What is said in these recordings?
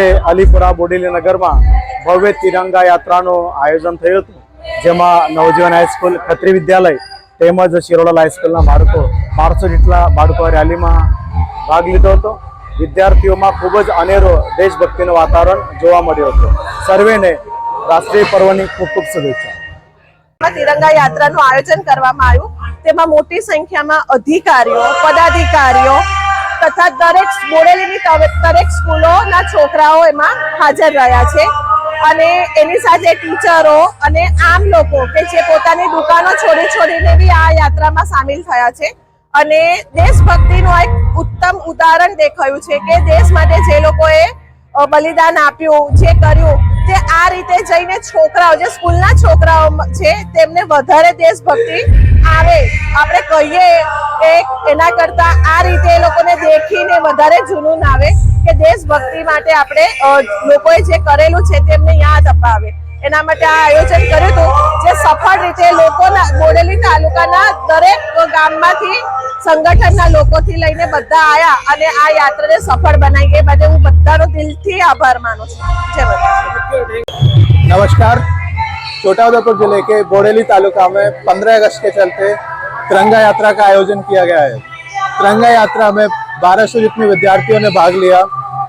અલીપુરા બોડેલી નગરમાં ભવ્ય તિરંગા યાત્રાનું આયોજન થયું હતું, જેમાં નવજીવન હાઈસ્કૂલ ખત્રી વિદ્યાલય તેમજ શિરોડા હાઈસ્કૂલના બાળકો બારસો જેટલા બાળકો રેલીમાં ભાગ લીધો હતો. વિદ્યાર્થીઓમાં ખૂબ જ અનેરો દેશભક્તિનું વાતાવરણ જોવા મળ્યું હતું. સર્વેને રાષ્ટ્રીય પર્વની ખૂબ ખૂબ શુભેચ્છા તિરંગા યાત્રાનું આયોજન કરવામાં આવ્યું. તેમાં મોટી સંખ્યામાં અધિકારીઓ, પદાધિકારીઓ તથા દરેક બોરેલીની દરેક સ્કૂલોના છોકરાઓ એમાં હાજર રહ્યા છે. અને એની સાથે ટીચરો અને આમ લોકો કે જે પોતાની દુકાનો છોડી છોડીને બી આ યાત્રામાં સામેલ થયા છે. અને દેશભક્તિનું એક ઉત્તમ ઉદાહરણ દેખાયું છે કે દેશ માટે જે લોકોએ બલિદાન આપ્યું, જે કર્યું, તે આ રીતે જઈને છોકરાઓ, જે સ્કૂલના છોકરાઓ છે, તેમને વધારે દેશભક્તિ આવે. આપણે કહીએ કે એના કરતા આ રીતે એ લોકોને દેખીને વધારે જુનૂન આવે કે દેશભક્તિ માટે આપણે લોકોએ જે કરેલું છે તેમને યાદ અપાવે. એના માટે આ આયોજન કર્યું હતું, જે સફળ રીતે લોકોના બોડેલી તાલુકાના દરેક ગામમાંથી સંગઠનના લોકોથી લઈને બધા આયા અને આ યાત્રાને સફળ બનાવી. એ માટે હું બધાનો દિલથી આભાર માનું છું. જય नमस्कार छोटाउदेपुर ज़िले के बोरेली तालुका में 15 अगस्त के चलते तिरंगा यात्रा का आयोजन किया गया है। तिरंगा यात्रा में 1200 जितने विद्यार्थियों ने भाग लिया,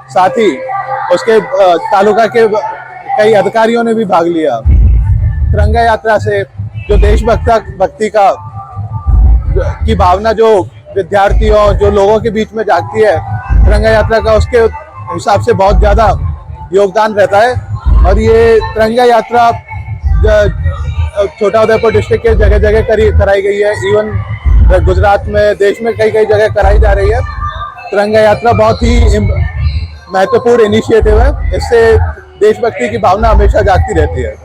साथ ही उसके तालुका के कई अधिकारियों ने भी भाग लिया। तिरंगा यात्रा से जो देशभक्ता भक्ति का, की भावना जो विद्यार्थियों, जो लोगों के बीच में जागती है, तिरंगा यात्रा का उसके हिसाब से बहुत ज़्यादा योगदान रहता है। और ये तिरंगा यात्रा छोटा उदयपुर डिस्ट्रिक्ट के जगह जगह करी, कराई गई है। इवन गुजरात में, देश में कई कई जगह कराई जा रही है। तिरंगा यात्रा बहुत ही महत्वपूर्ण इनिशिएटिव है। इससे देशभक्ति की भावना हमेशा जागती रहती है।